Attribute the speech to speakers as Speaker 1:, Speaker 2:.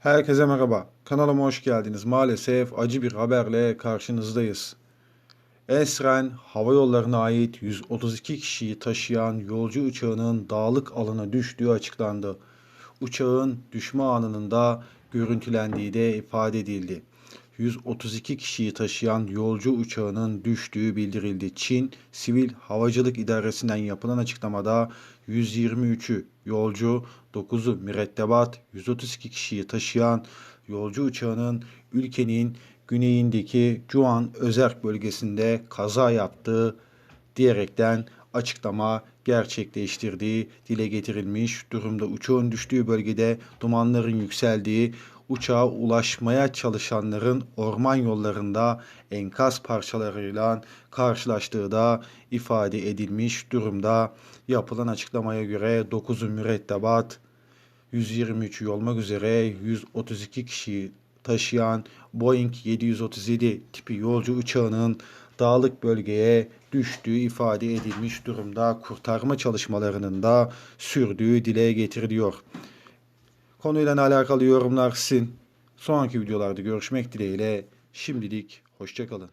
Speaker 1: Herkese merhaba. Kanalıma hoş geldiniz. Maalesef acı bir haberle karşınızdayız. Esren Hava Yolları'na ait 132 kişiyi taşıyan yolcu uçağının dağlık alana düştüğü açıklandı. Uçağın düşme anının da görüntülendiği de ifade edildi. 132 kişiyi taşıyan yolcu uçağının düştüğü bildirildi. Çin Sivil Havacılık İdaresi'nden yapılan açıklamada 123'ü yolcu, 9'u mürettebat, 132 kişiyi taşıyan yolcu uçağının ülkenin güneyindeki Juan Özerk bölgesinde kaza yaptığı diyerekten açıklama gerçekleştirdiği dile getirilmiş durumda. Uçağın düştüğü bölgede dumanların yükseldiği, uçağa ulaşmaya çalışanların orman yollarında enkaz parçalarıyla karşılaştığı da ifade edilmiş durumda. Yapılan açıklamaya göre 9'u mürettebat, 123 olmak üzere 132 kişiyi taşıyan Boeing 737 tipi yolcu uçağının dağlık bölgeye düştüğü ifade edilmiş durumda. Kurtarma çalışmalarının da sürdüğü dile getiriliyor. Konuyla alakalı yorumlar sizin. Sonraki videolarda görüşmek dileğiyle. Şimdilik hoşçakalın.